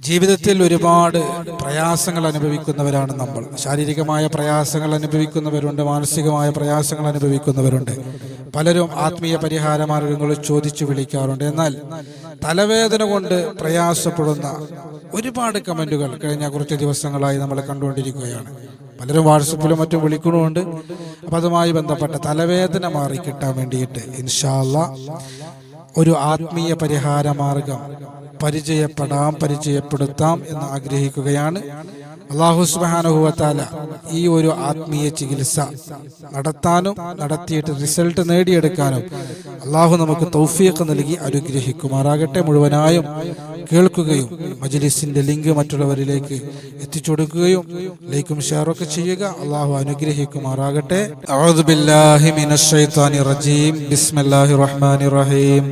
ജീവിതത്തിൽ ഒരുപാട് പ്രയാസങ്ങൾ അനുഭവിക്കുന്നവരാണ് നമ്മൾ. ശാരീരികമായ പ്രയാസങ്ങൾ അനുഭവിക്കുന്നവരുണ്ട് മാനസികമായ പ്രയാസങ്ങൾ അനുഭവിക്കുന്നവരുണ്ട്. പലരും ആത്മീയ പരിഹാര മാർഗങ്ങൾ ചോദിച്ചു വിളിക്കാറുണ്ട്. എന്നാൽ തലവേദന കൊണ്ട് പ്രയാസപ്പെടുന്ന ഒരുപാട് കമന്റുകൾ കഴിഞ്ഞ കുറച്ച് ദിവസങ്ങളായി നമ്മൾ കണ്ടുകൊണ്ടിരിക്കുകയാണ്. പലരും വാട്സപ്പിലും മറ്റും വിളിക്കണമുണ്ട് അപ്പം അതുമായി ബന്ധപ്പെട്ട തലവേദന മാറി കിട്ടാൻ വേണ്ടിയിട്ട് ഇൻഷാല്ല ഒരു ആത്മീയ പരിഹാര മാർഗം പരിചയപ്പെടാം പരിചയപ്പെടുത്താം എന്ന് ആഗ്രഹിക്കുകയാണ്. അള്ളാഹു സുബാനുഭവത്താല ഈ ഒരു ആത്മീയ ചികിത്സ നടത്താനും നടത്തിയിട്ട് റിസൾട്ട് നേടിയെടുക്കാനും അള്ളാഹു നമുക്ക് തൗഫീഖ് നൽകി അനുഗ്രഹിക്കുമാറാകട്ടെ. മുഴുവനായും കേൾക്കുകയും മജ്ലിസിന്റെ ലിങ്ക് മറ്റുള്ളവരിലേക്ക് എത്തിച്ചു കൊടുക്കുകയും ലൈക്കും ഷെയറൊക്കെ ചെയ്യുക. അള്ളാഹു അനുഗ്രഹിക്കുമാറാകട്ടെ. ബിസ്മില്ലാഹിർ റഹ്മാനിർ റഹീം.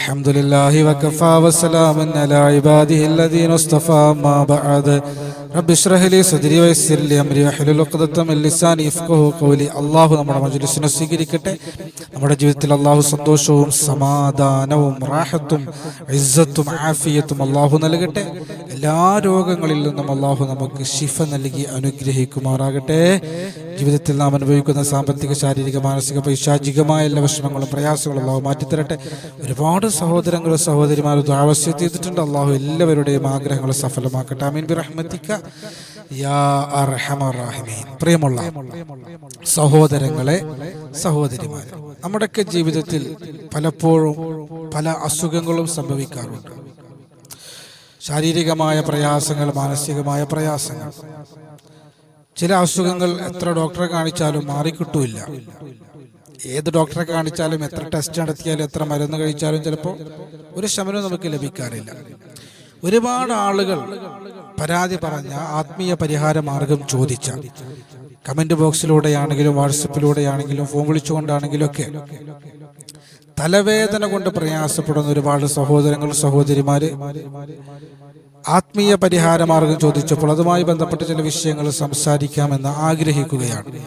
الحمد لله وكفى وسلام على عباده الذين اصطفى ما بعد رب اشرح لي صدري ويسر لي امري واحلل عقدة من لساني يفقهوا قولي അള്ളാഹു നമ്മുടെ മജ്ലിസിനെ സ്വീകരിക്കട്ടെ നമ്മുടെ ജീവിതത്തിൽ അള്ളാഹു സന്തോഷവും സമാധാനവും റാഹത്തും ഇസ്സത്തും ആഫിയത്തും അള്ളാഹു നൽകട്ടെ എല്ലാ രോഗങ്ങളിൽ നിന്നും അള്ളാഹു നമുക്ക് ശിഫ നൽകി അനുഗ്രഹിക്കുമാറാകട്ടെ ജീവിതത്തിൽ നാം അനുഭവിക്കുന്ന സാമ്പത്തിക ശാരീരിക മാനസിക പൈശാചികമായ എല്ലാ വിഷമങ്ങളും പ്രയാസങ്ങളും അള്ളാഹു മാറ്റിത്തരട്ടെ. ഒരുപാട് സഹോദരങ്ങളും സഹോദരിമാരും ആവശ്യം ചെയ്തിട്ടുണ്ട്. അള്ളാഹു എല്ലാവരുടെയും ആഗ്രഹങ്ങൾ സഫലമാക്കട്ടെ. അമീൻ ബിറഹ്മതിക യാ അർഹമർ റഹീമീൻ. പ്രിയമുള്ള സഹോദരങ്ങളെ സഹോദരിമാരെ നമ്മുടെയൊക്കെ ജീവിതത്തിൽ പലപ്പോഴും പല അസുഖങ്ങളും സംഭവിക്കാറുണ്ട്. ശാരീരികമായ പ്രയാസങ്ങൾ മാനസികമായ പ്രയാസങ്ങൾ. ചില അസുഖങ്ങൾ എത്ര ഡോക്ടറെ കാണിച്ചാലും മാറിക്കിട്ടൂല്ല. ഏത് ഡോക്ടറെ കാണിച്ചാലും എത്ര ടെസ്റ്റ് നടത്തിയാലും എത്ര മരുന്ന് കഴിച്ചാലും ചിലപ്പോൾ ഒരു ശമനവും നമുക്ക് ലഭിക്കാറില്ല. ഒരുപാട് ആളുകൾ പരാതി പറഞ്ഞ ആത്മീയ പരിഹാര മാർഗം ചോദിച്ച കമന്റ് ബോക്സിലൂടെയാണെങ്കിലും വാട്സപ്പിലൂടെയാണെങ്കിലും ഫോൺ വിളിച്ചുകൊണ്ടാണെങ്കിലും ഒക്കെ തലവേദന കൊണ്ട് പ്രയാസപ്പെടുന്ന ഒരുപാട് സഹോദരങ്ങൾ സഹോദരിമാര് ആത്മീയ പരിഹാര മാർഗം ചോദിച്ചപ്പോൾ അതുമായി ബന്ധപ്പെട്ട ചില വിഷയങ്ങൾ സംസാരിക്കാമെന്ന് ആഗ്രഹിക്കുകയാണ്.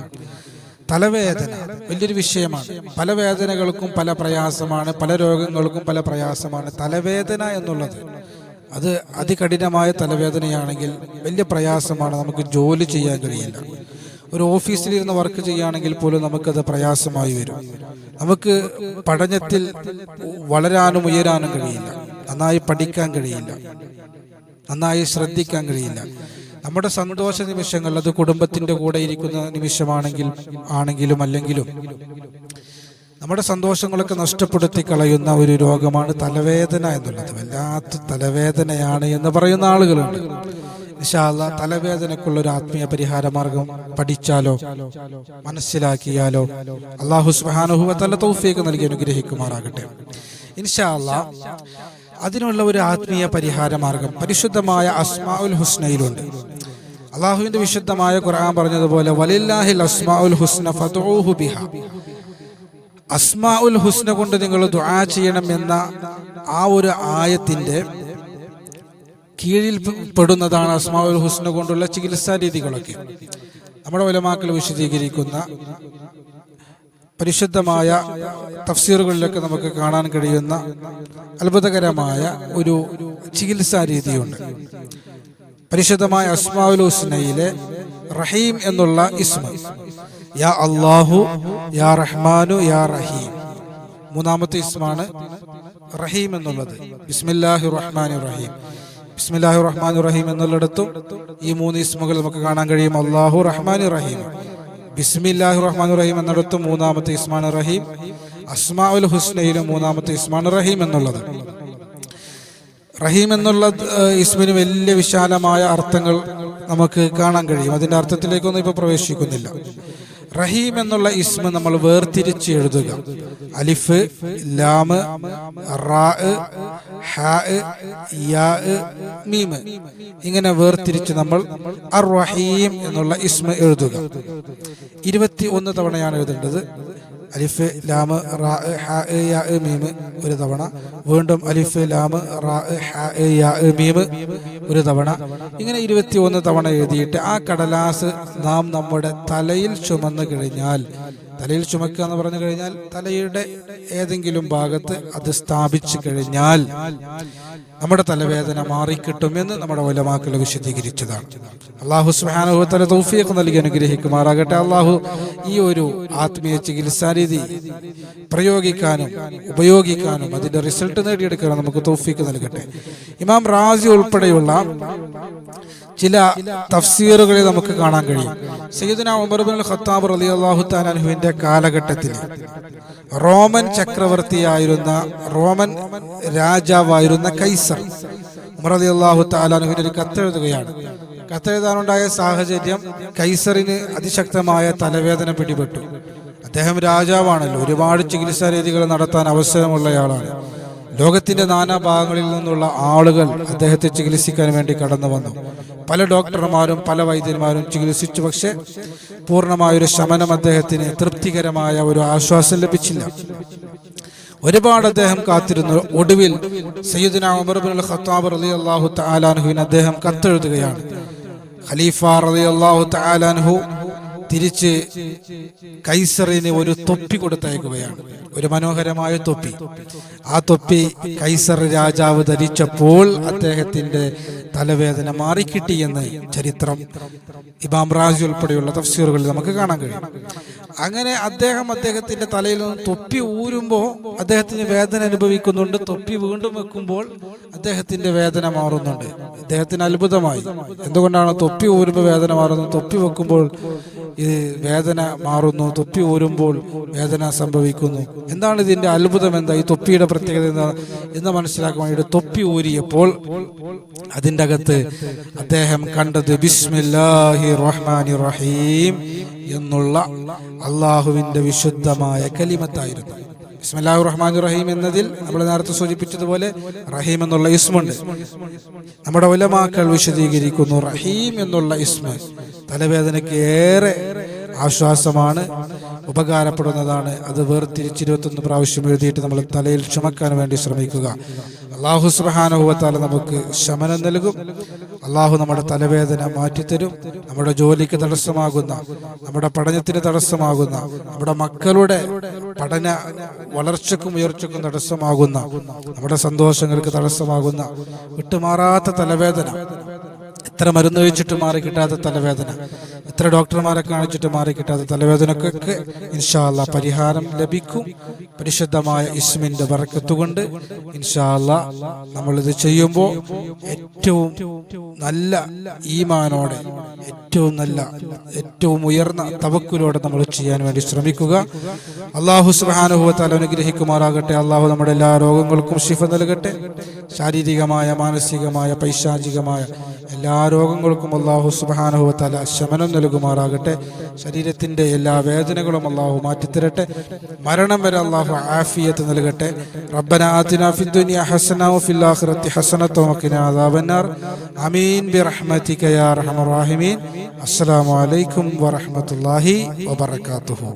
തലവേദന വലിയൊരു വിഷയമാണ്. പല വേദനകൾക്കും പല പ്രയാസമാണ്. പല രോഗങ്ങൾക്കും പല പ്രയാസമാണ്. തലവേദന എന്നുള്ളത് അത് അതികഠിനമായ തലവേദനയാണെങ്കിൽ വലിയ പ്രയാസമാണ്. നമുക്ക് ജോലി ചെയ്യാൻ കഴിയില്ല. ഒരു ഓഫീസിലിരുന്ന് വർക്ക് ചെയ്യുകയാണെങ്കിൽ പോലും നമുക്കത് പ്രയാസമായി വരും. നമുക്ക് പഠനത്തിൽ വളരാനും ഉയരാനും കഴിയില്ല. നന്നായി പഠിക്കാൻ കഴിയില്ല. നന്നായി ശ്രദ്ധിക്കാൻ കഴിയില്ല. നമ്മുടെ സന്തോഷ നിമിഷങ്ങൾ അത് കുടുംബത്തിന്റെ കൂടെ ഇരിക്കുന്ന നിമിഷമാണെങ്കിൽ ആണെങ്കിലും അല്ലെങ്കിലും നമ്മുടെ സന്തോഷങ്ങളൊക്കെ നഷ്ടപ്പെടുത്തി കളയുന്ന ഒരു രോഗമാണ് തലവേദന എന്നുള്ളത്. വല്ലാത്ത തലവേദനയാണ് എന്ന് പറയുന്ന ആളുകളുണ്ട്. നിശാല തലവേദനക്കുള്ള ഒരു ആത്മീയ പരിഹാര മാർഗം പഠിച്ചാലോ മനസ്സിലാക്കിയാലോ അള്ളാഹു സുഹാനുഹുവ തല തൗഫീക്ക് നൽകി അനുഗ്രഹിക്കുമാറാകട്ടെ. ഇൻഷാല്ല അതിനുള്ള ഒരു ആത്മീയ പരിഹാര മാർഗം. പരിശുദ്ധമായ അസ്മാഉൽ ഹുസ്നയിലുണ്ട്. അള്ളാഹുവിന്റെ വിശുദ്ധമായ ഖുർആൻ പറഞ്ഞതുപോലെ വലില്ലാഹിൽ അസ്മാഉൽ ഹുസ്ന ഫതൂഹു ബിഹ. അസ്മാഉൽ ഹുസ്ന കൊണ്ട് നിങ്ങൾ ദുആ ചെയ്യണം എന്ന ആ ഒരു ആയത്തിന്റെ കീഴിൽ പെടുന്നതാണ് അസ്മാഉൽ ഹുസ്ന കൊണ്ടുള്ള ചികിത്സാ രീതികളൊക്കെ. നമ്മുടെ ഉലമാക്കൾ വിശദീകരിക്കുന്ന പരിശുദ്ധമായ തഫ്സീറുകളിലൊക്കെ നമുക്ക് കാണാൻ കഴിയുന്ന അത്ഭുതകരമായ ഒരു ചികിത്സാ രീതിയുണ്ട്. പരിശുദ്ധമായ അസ്മാഉൽ ഹുസ്നയിലെ റഹീം എന്നുള്ള ഇസ്മ. യാ അള്ളാഹു യാ റഹ്മാനു യാ റഹീം. മൂന്നാമത്തെ ഇസ്മാണ് റഹീം എന്നുള്ളത്. ബിസ്മില്ലാഹി റഹ്മാനി റഹീം. ബിസ്മില്ലാഹി റഹ്മാൻ റഹീം എന്നുള്ളിടത്തും ഈ മൂന്ന് ഇസ്മുകൾ നമുക്ക് കാണാൻ കഴിയും. അള്ളാഹു റഹ്മാനി റഹീം. ബിസ്മില്ലാഹി റഹ്മാൻ റഹീം എന്നിടത്ത് മൂന്നാമത്തെ ഇസ്മാൻ റഹീം അസ്മാഉൽ ഹുസ്നയിലും മൂന്നാമത്തെ ഇസ്മാൻ റഹീം എന്നുള്ളത്. റഹീം എന്നുള്ള ഇസ്മിന് വലിയ വിശാലമായ അർത്ഥങ്ങൾ നമുക്ക് കാണാൻ കഴിയും. അതിന്റെ അർത്ഥത്തിലേക്കൊന്നും ഇപ്പോൾ പ്രവേശിക്കുന്നില്ല. റഹീം എന്നുള്ള ഇസ്മ നമ്മൾ വേർതിരിച്ച് എഴുതുക. അലിഫ് ലാമ് റാ ഹാ യാ മീമ് ഇങ്ങനെ വേർതിരിച്ച് നമ്മൾ അർ റഹീം എന്നുള്ള ഇസ്മ എഴുതുക. ഇരുപത്തി ഒന്ന് തവണയാണ് എഴുതേണ്ടത്. അലിഫ് ലാമ് റാ ഹാ മീമ് ഒരു തവണ. വീണ്ടും അലിഫ് ലാമ് റാ ഹാ മീമ് ഒരു തവണ. ഇങ്ങനെ ഇരുപത്തി ഒന്ന് തവണ എഴുതിയിട്ട് ആ കടലാസ് നാം നമ്മുടെ തലയിൽ ചുമന്നു കഴിഞ്ഞാൽ തലയിൽ ചുമക്കുക എന്ന് പറഞ്ഞു കഴിഞ്ഞാൽ തലയുടെ ഏതെങ്കിലും ഭാഗത്ത് അത് സ്ഥാപിച്ചു കഴിഞ്ഞാൽ നമ്മുടെ തലവേദന മാറിക്കിട്ടും എന്ന് നമ്മുടെ ഒലമാക്കൾ വിശദീകരിച്ചതാണ്. അള്ളാഹു സുഹാനുഭവത്തല തൗഫീഖ് നൽകി അനുഗ്രഹിക്കുമാറാകട്ടെ. അള്ളാഹു ഈ ഒരു ആത്മീയ ചികിത്സാ രീതി പ്രയോഗിക്കാനും ഉപയോഗിക്കാനും അതിന്റെ റിസൾട്ട് നേടിയെടുക്കാനും നമുക്ക് തൗഫീഖ് നൽകട്ടെ. ഇമാം റാസി ഉൾപ്പെടെയുള്ള ചില തഫ്സീറുകളിൽ നമുക്ക് കാണാൻ കഴിയും. സയ്യിദുന ഉമർ ബിൻ ഖത്താബ് റളിയല്ലാഹു തആല അൻഹുവിന്റെ കാലഘട്ടത്തിൽ റോമൻ ചക്രവർത്തിയായിരുന്ന റോമൻ രാജാവായിരുന്ന കൈസർ ഉമർ റളിയല്ലാഹു തആല അൻഹുവിന് ഒരു കത്തെഴുതുകയാണ്. കത്തെഴുതാനുണ്ടായ സാഹചര്യം കൈസറിന് അതിശക്തമായ തലവേദന പിടിപെട്ടു. അദ്ദേഹം രാജാവാണല്ലോ. ഒരുപാട് ചികിത്സാ രീതികൾ നടത്താൻ അവസരമുള്ളയാളാണ് ലോകത്തിന്റെ നാനാഭാഗങ്ങളിൽ നിന്നുള്ള ആളുകൾ അദ്ദേഹത്തെ ചികിത്സിക്കാൻ വേണ്ടി കടന്നു വന്നു. പല ഡോക്ടർമാരും പല വൈദ്യന്മാരും ചികിത്സിച്ചു. പക്ഷെ പൂർണമായൊരു ശമനം അദ്ദേഹത്തിന് തൃപ്തികരമായ ഒരു ആശ്വാസം ലഭിച്ചില്ല. ഒരുപാട് അദ്ദേഹം കാത്തിരുന്നു. ഒടുവിൽ സയ്യിദിന ഖത്താബ് തആലാൻഹുവിന് അദ്ദേഹം കത്തെഴുതുകയാണ്. ഖലീഫ റളിയല്ലാഹു തആലാൻഹു തിരിച്ച് കൈസറിന് ഒരു തൊപ്പി കൊടുത്തയക്കുകയാണ്. ഒരു മനോഹരമായ തൊപ്പി. ആ തൊപ്പി കൈസർ രാജാവ് ധരിച്ചപ്പോൾ അദ്ദേഹത്തിന്റെ തലവേദന മാറിക്കിട്ടി എന്ന് ചരിത്രം ഇബാം റാജി ഉൾപ്പെടെയുള്ള തഫ്സീറുകളിൽ നമുക്ക് കാണാൻ കഴിയും. അങ്ങനെ അദ്ദേഹം അദ്ദേഹത്തിന്റെ തലയിൽ നിന്ന് തൊപ്പി ഊരുമ്പോൾ അദ്ദേഹത്തിന് വേദന അനുഭവിക്കുന്നുണ്ട്. തൊപ്പി വീണ്ടും വെക്കുമ്പോൾ അദ്ദേഹത്തിന്റെ വേദന മാറുന്നുണ്ട്. അദ്ദേഹത്തിന് അത്ഭുതമായി. എന്തുകൊണ്ടാണ് തൊപ്പി ഊരുമ്പോൾ വേദന മാറുന്നത്? തൊപ്പി വെക്കുമ്പോൾ ഇത് വേദന മാറുന്നു. തൊപ്പി ഊരുമ്പോൾ വേദന സംഭവിക്കുന്നു. എന്താണ് ഇതിന്റെ അത്ഭുതം? എന്താ ഈ തൊപ്പിയുടെ പ്രത്യേകത എന്താ എന്ന് മനസ്സിലാക്കാൻ വേണ്ടി തൊപ്പി ഊരിയപ്പോൾ അതിന്റെ അകത്ത് അദ്ദേഹം കണ്ടത് ബിസ്മില്ലാഹി റഹ്മാനി റഹീം. എന്നുള്ള അള്ളാഹുവിന്റെ വിശുദ്ധമായ കലിമത്തായിരുന്നു. ബിസ്മില്ലാഹു റഹ്മാൻ റഹീം എന്നതിൽ നമ്മൾ നേരത്തെ സൂചിപ്പിച്ചതുപോലെ റഹീം എന്നുള്ള ഇസ്മുണ്ട്. നമ്മുടെ ഉലമാക്കൾ വിശദീകരിക്കുന്നു റഹീം എന്നുള്ള ഇസ്മ. തലവേദനയ്ക്ക് ഏറെ ആശ്വാസമാണ് ഉപകാരപ്പെടുന്നതാണ്. അത് വേർതിരിച്ച് ഇരുപത്തൊന്ന് പ്രാവശ്യം എഴുതിയിട്ട് നമ്മൾ തലയിൽ ചുമക്കാൻ വേണ്ടി ശ്രമിക്കുക. അള്ളാഹു സുബാനുഭവത്താൽ നമുക്ക് ശമനം നൽകും. അള്ളാഹു നമ്മുടെ തലവേദന മാറ്റിത്തരും. നമ്മുടെ ജോലിക്ക് തടസ്സമാകുന്ന നമ്മുടെ പഠനത്തിന് തടസ്സമാകുന്ന നമ്മുടെ മക്കളുടെ പഠന വളർച്ചക്കും ഉയർച്ചക്കും തടസ്സമാകുന്ന നമ്മുടെ സന്തോഷങ്ങൾക്ക് തടസ്സമാകുന്ന വിട്ടുമാറാത്ത തലവേദന എത്ര മരുന്ന് കഴിച്ചിട്ട് മാറി കിട്ടാത്ത തലവേദന. എത്ര ഡോക്ടർമാരെ കാണിച്ചിട്ട് മാറി കിട്ടാത്ത തലവേദനക്കൊക്കെ ഇൻഷാല്ല പരിഹാരം ലഭിക്കും. പരിശുദ്ധമായ ഇസ്മിന്റെ വറക്കത്തുകൊണ്ട് ഇൻഷാല്ല ഇത് ചെയ്യുമ്പോൾ ഏറ്റവും നല്ല ഈമാനോടെ ഏറ്റവും നല്ല ഏറ്റവും ഉയർന്ന തവക്കുലോടെ നമ്മൾ ചെയ്യാൻ വേണ്ടി ശ്രമിക്കുക. അള്ളാഹു സുബാനുഭവത്താൽ അനുഗ്രഹിക്കുമാറാകട്ടെ. അള്ളാഹു നമ്മുടെ എല്ലാ രോഗങ്ങൾക്കും ശിഫ നൽകട്ടെ. ശാരീരികമായ മാനസികമായ പൈശാചികമായ എല്ലാ രോഗങ്ങൾക്കും അള്ളാഹു സുബാനുഭവത്താല ശമനം നൽകുമാറാകട്ടെ. ശരീരത്തിന്റെ എല്ലാ വേദനകളും അള്ളാഹു മാറ്റിത്തരട്ടെ. മരണം വരെ അള്ളാഹു ആഫിയത്ത് നൽകട്ടെ. റബ്ബന ആതിന ഫിദ്ദുനിയ യാ റഹീമീൻ. അസ്സലാമു അലൈക്കും വബറകാതുഹു